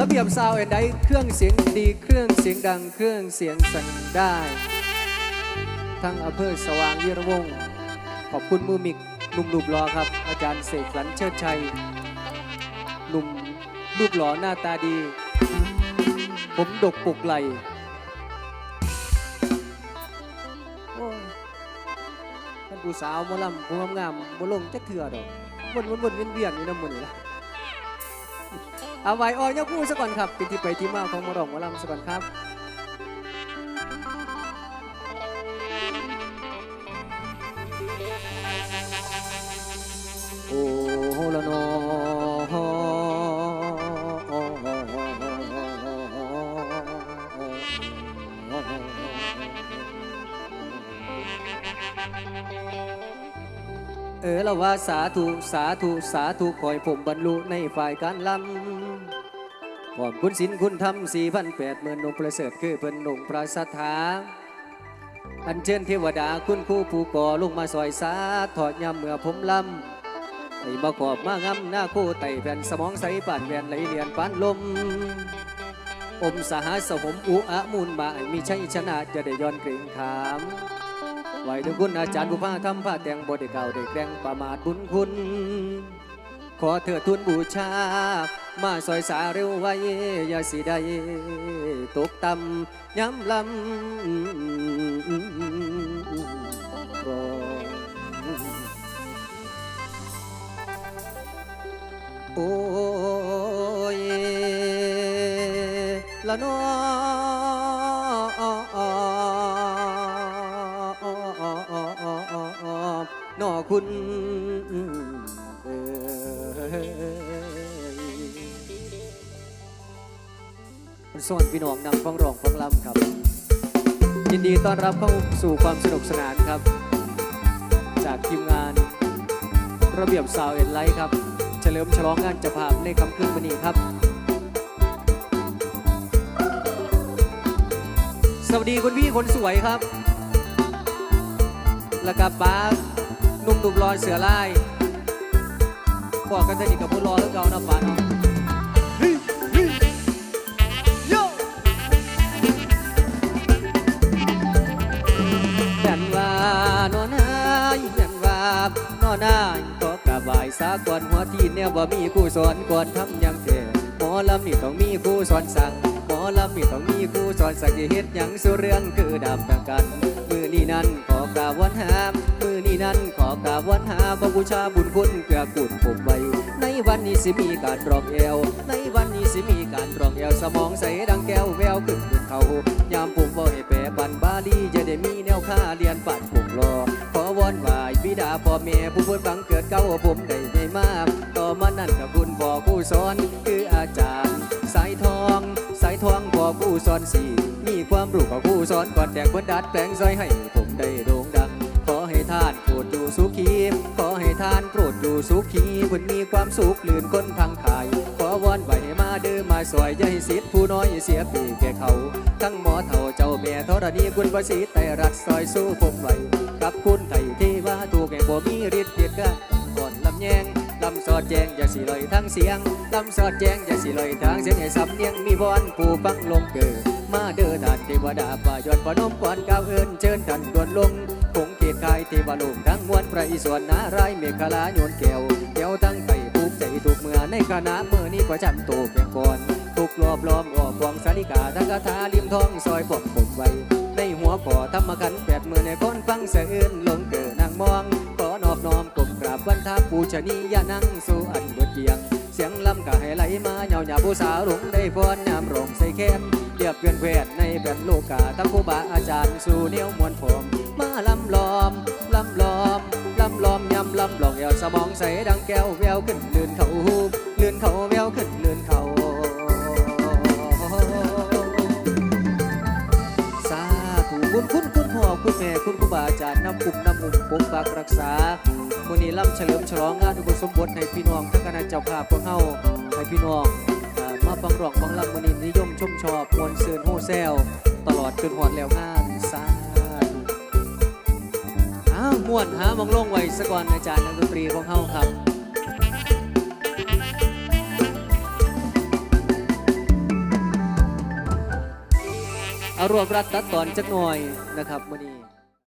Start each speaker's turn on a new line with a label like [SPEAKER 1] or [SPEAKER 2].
[SPEAKER 1] ระเบียบซาวเอ็นไดเครื่องเสียงดีเครื่องเสียงดังเครื่องเสียงสั่งได้ ทั้งอำเภอสว่างวีรวงศขอบคุณมือมิกหนุ่มรูปหล่อครับ อาจารย์เสกสรรเชิดชัยหนุ่มรูปหล่อหน้าตาดี ผมดกปลุกไหลท่านผู้สาวมอลำผู้งามๆบ่ลงจักเถื่อดอกวนวนวนเวียนเวียนอยู่น้ำมันนี่ละ เอาไว้ออยกคู่ซะก่อนครับเป็นที่ไปที่มาของมอรองหมรลำซะก่อนครับ เออลว่าสาธุสาธุสาธุขอให้ผมบรรลุในฝ่ายการลำขอบคุณสินคุณธรรมสี่พันแปดหมื่นนงประเสริฐคือเพิ่นนงพระสัทธาอันเชิญเทวดาคุณครูผู้ก่อลงมาซอยสาถอดยามเมื่อผมลำให้มาขอบมางำหน้าคู่ไต่แผ่นสมองใสป่านแวนไหลเลียนปานลม อมสหสมมอุอะมูลมาให้มีชัยชนะจะได้ย้อนเกรงขาม ไหวถึงคุณอาจารย์ผู้พาทำผ้าแต่งบทได้เก่าได้แกล้งประมาทบุญคุณ ขอเถิดทุนบูชา มาซอยสาเร็วไว้ อย่าสิได้ตกต่ำย้ำลำรอโอ้ยละน้อ นอคุณเอ้ยสวัสดีพี่น้องนำฟังร้องฟังลำครับ ยินดีต้อนรับเข้าสู่ความสนุกสนานครับ จากทีมงานระเบียบสาวเอ็นไลท์ครับ เฉลิมฉลองงานจะภาพในคำคืนวันนี้ครับสวัสดีคุณพี่คนสวยครับ แล้วก็ป้า นุ่มหนุ่มๆรอยเสือลายบอกกันสนิทกับผู้รอแล้วเก่านะป้าเนาะเฮ้ยเฮ้ยโย่แม่นว่านอนนายแม่นว่านอนนายก็กระบายสาก่อนหัวที่แนวว่ามีครูสอนก่อนทำหยังเถหมอลำนี่ต้องมีครูสอนสั่งหมอลำนี่ต้องมีครูสอนสักที่เฮ็ดหยังสุเรื่องคือดำต่างกัน มือนี้นั้นขอกราบวันหา บูชาบุญคุณเกือกุลผมไว้ ในวันนี้สิมีการรองเอว ในวันนี้สิมีการรองเอวสมองใสดังแก้วแววขึ้นบนเขา ยามปุ่มบ่ให้แปรบันบาลีจะได้มีแนวค่าเรียนปัดปุ่มรอ ขอวอนไหวายบิดาพ่อแม่ผู้เพิ่นบังเกิดเก้าผมได้ใหญ่มาก ต่อมานั่นกับคุณพ่อผู้สอนคืออาจารย์ สายทอง สายทองพ่อผู้สอนสี่มีความรู้ของผู้สอนก่อนแดกบนดัดแปลงซอยให้ผมได้โด่งดัง ขอให้ท่านโปรดอยู่สุขีขอ สุขีเพิ่นมีความสุขลื่นคนทางขายขอวอนไห้มาเด้อมาสวยยาให้สิทธิ์ผู้น้อยเสียปีแก่เขา ทั้งหมอเท่าเจ้าแม่ธรณีคุณประสิทธิ์แต่รักซอยสู้ผมไหวกับคุณไถ่ที่ว่าถูกแห่บ่มีฤทธิ์เดียดกันก่อนลำแยงลำสอดแจงอย่าสิลอยทั้งเสียงลำสอดแจงอย่าสิลอยทางเสียงให้สำเนียงมีวอนผู้ฟังลงเกิด มาเด้อท่านเทวดาป่ายอดปนมก่อนก้าวเอินเชิญท่านดวนลงคงเขตกายเทวโลกทั้งมวลพระอิศวรนารายเมฆลาโยนแก้วแก้วทั้งไปภูมิใจถูกเมื่อในคณะเมื่อนี้ก็จันโตเพียงก่อนถูกรอบล้อมอ้อมฟองสาริกาทั้งคาถาลิมทองซอยผมผมไว้ในหัวขอธรรมขันแปดมือในคนฟังเสื่อนลงเกิดนางมองขอนอบน้อมกลมกราบวันท้าปูชนียานั่งสู่อันเบิดเกียง เสียงลำก็ให้ไหลมาเหยาหยาผู้สาวหลงได้พรยามร้องใส่แค้นเรียบเพื่อนเพทย์ในแบบลูกกาทั้งครูบาอาจารย์สู่เนียวมวลผมมาลำลอมลำลอมลำลอมยำลำลองเอวสมองใสดังแก้วแววขึ้นเลื่นเขาหู กปักรักษามื้อนี้ล่ำเฉลิมฉลองงานทุปสมบทให้พี่น้องทั้งคณะเจ้าภาพพวกเฮาให้พี่น้องมาฟังร้องฟังลำมณีนิยมชมชอบมวลเสือนโฮแซลตลอดจนหอดแล้วงานสาธุอ้วมวนหามองลงไว้สะก่อนอาจารย์นักดนตรีของเฮาครับเอารวบรัดตัดตอนจักหน่อยนะครับมณี